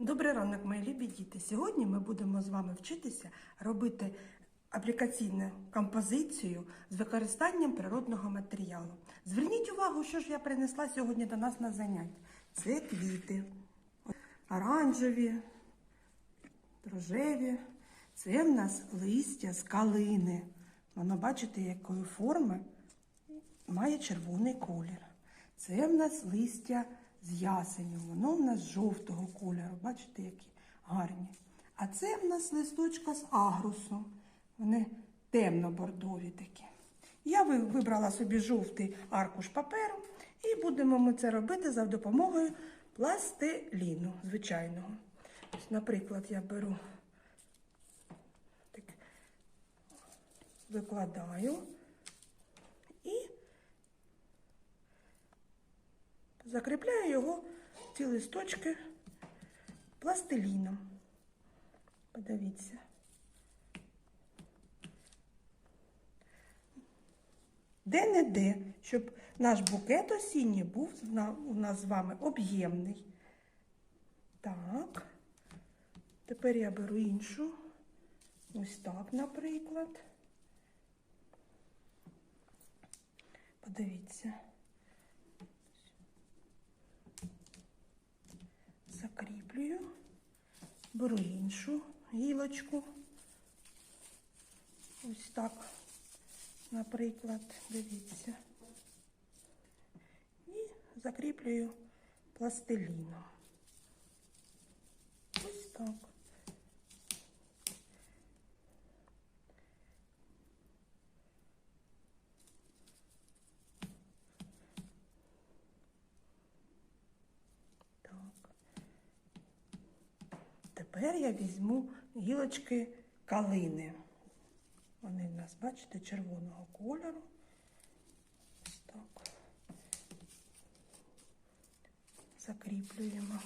Добрий ранок, мої любі діти. Сьогодні ми будемо з вами вчитися робити аплікаційну композицію з використанням природного матеріалу. Зверніть увагу, що ж я принесла сьогодні до нас на заняття. Це квіти, оранжеві, рожеві. Це в нас листя з калини. Воно, бачите, якої форми має червоний колір. Це в нас листя з ясеню, воно в нас жовтого кольору. Бачите, які гарні. А це в нас листочка з агрусу. Вони темно-бордові такі. Я вибрала собі жовтий аркуш паперу, і будемо ми це робити за допомогою пластиліну звичайного. Ось, наприклад, я беру так, викладаю і закріпляю його ці листочки пластиліном. Подивіться. Де-не-де, щоб наш букет осінній був у нас з вами об'ємний. Так. Тепер я беру іншу. Ось так, наприклад. Подивіться. Закріплюю. Беру іншу гілочку. Ось так, наприклад, дивіться. І закріплюю пластиліном. Ось так. Так. Тепер я візьму гілочки калини. Вони в нас, бачите, червоного кольору. Так. Закріплюємо.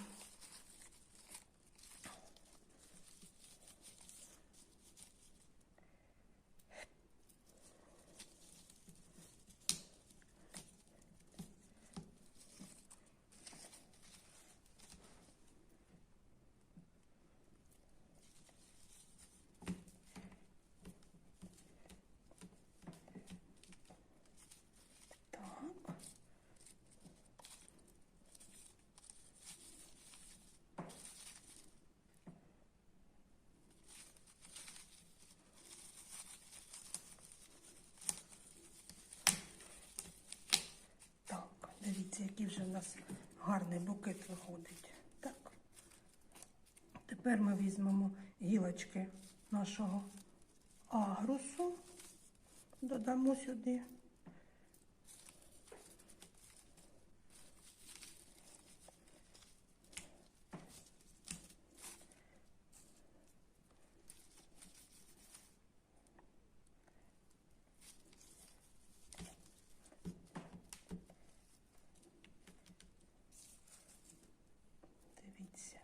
Так. Так, дивіться, який вже в нас гарний букет виходить. Так. Тепер ми візьмемо гілочки нашого агрусу, додамо сюди. Дивіться.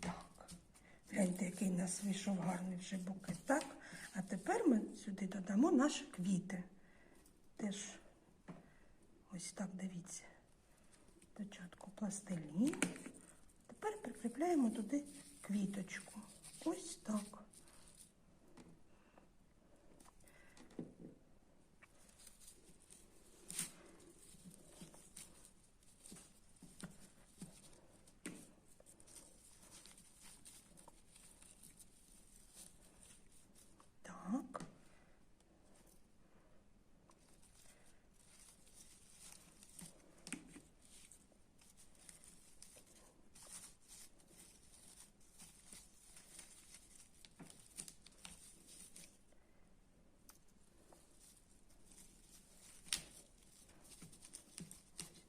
Так. Гляньте, який у нас вийшов гарний вже букет. Так. А тепер ми сюди додамо наші квіти. Теж ось так дивіться. Спочатку пластилін. Тепер прикріпляємо туди квіточку. Ось так.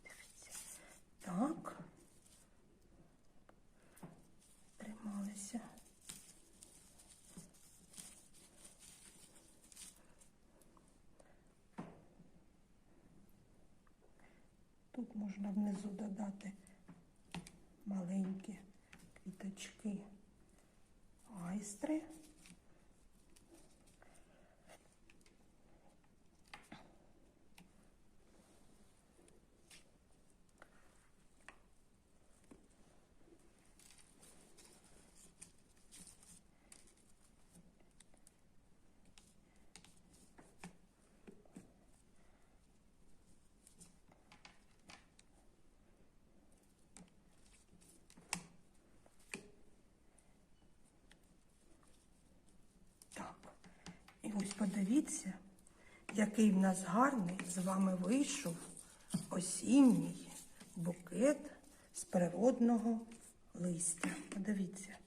Дивіться. Так. Трималися. Тут можна внизу додати маленькі квіточки айстри. І ось подивіться, який в нас гарний з вами вийшов осінній букет з природного листя. Подивіться.